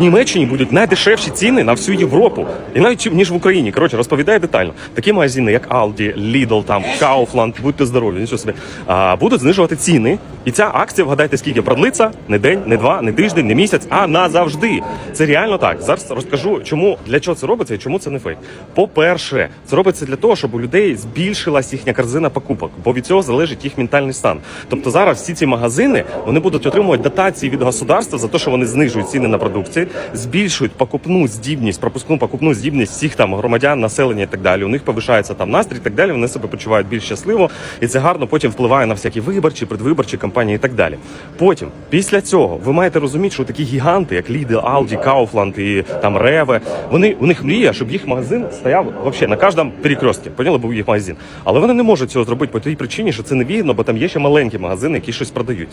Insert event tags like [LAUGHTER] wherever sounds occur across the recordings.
Німеччині будуть найдешевші ціни на всю Європу, і навіть ніж в Україні. Коротше, розповідає детально. Такі магазини, як Aldi, Lidl, там Kaufland, будьте здорові, нічого собі, а, будуть знижувати ціни. І ця акція, вгадайте, скільки продлиться? Не день, не два, не тиждень, не місяць, а назавжди. Це реально так. Зараз розкажу, чому для чого це робиться і чому це не фейк. По-перше, це робиться для того, щоб у людей збільшилась їхня корзина покупок, бо від цього залежить їх ментальний стан. Тобто зараз всі ці магазини вони будуть отримувати дотації від государства за те, що вони знижують ціни на продукцію, збільшують покупну здібність, пропускну покупну здібність всіх там громадян, населення і так далі. У них повишається там настрій, і так далі. Вони себе почувають більш щасливо, і це гарно потім впливає на всякі виборчі, предвиборчі кампанії і так далі. Потім, після цього, ви маєте розуміти, що такі гіганти, як Lidl, Aldi, Kaufland і там Реве, вони у них мрія, щоб їх магазин стояв вообще на кожному перекрестці. Поняли, був їх магазин. Але вони не можуть цього зробити по тій причині, що це не вигідно, бо там є ще маленькі магазини, які щось продають.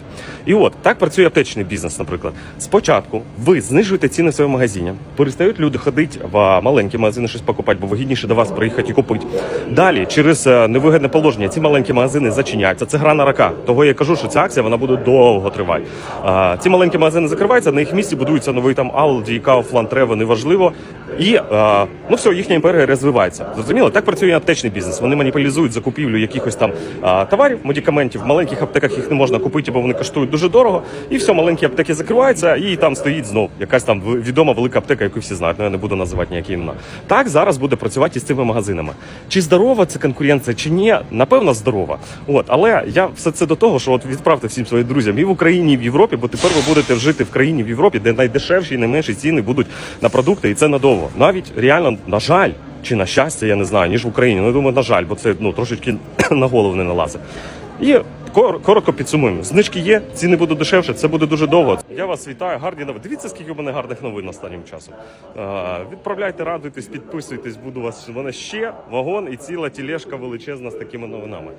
І от так працює аптечний бізнес, наприклад. Спочатку ви знижуєте ціни в своєму магазині, перестають люди ходити в маленькі магазини щось покупати, бо вигідніше до вас приїхати і купити. Далі, через е, невигідне положення, ці маленькі магазини зачиняються. Це гра на рака. Того я кажу, що ця акція вона буде довго тривати. Ці маленькі магазини закриваються, на їх місці будуються новий там Aldi, Kaufland, Rewe, неважливо. І а, ну все, їхня імперія розвивається. Зрозуміло, так працює аптечний бізнес. Вони маніпулізують закупівлю якихось там а, товарів, медикаментів. В маленьких аптеках їх не можна купити, бо вони коштують дуже дорого. І все, маленькі аптеки закриваються, і там стоїть знов якась там відома велика аптека, яку всі знають. Ну я не буду називати ніякі імена. Так зараз буде працювати із цими магазинами. Чи здорова це конкуренція, чи ні? Напевно, здорова. От, але я все це до того, що от відправте всім своїм друзям і в Україні, і в Європі, бо тепер ви будете жити в країні в Європі, де найдешевші і найменші ціни будуть на продукти, і це надовго. Навіть реально, на жаль. Чи на щастя, я не знаю, ніж в Україні. Ну, я думаю, на жаль, бо це ну трошечки [CLEARS THROAT] на голову не налазить. І коротко підсумуємо. Знижки є, ціни будуть дешевше, це буде дуже довго. Я вас вітаю, гарні новини. Дивіться, скільки у мене гарних новин останнім часом. Відправляйте, радуйтесь, підписуйтесь, буду вас. У мене ще вагон і ціла тілешка величезна з такими новинами.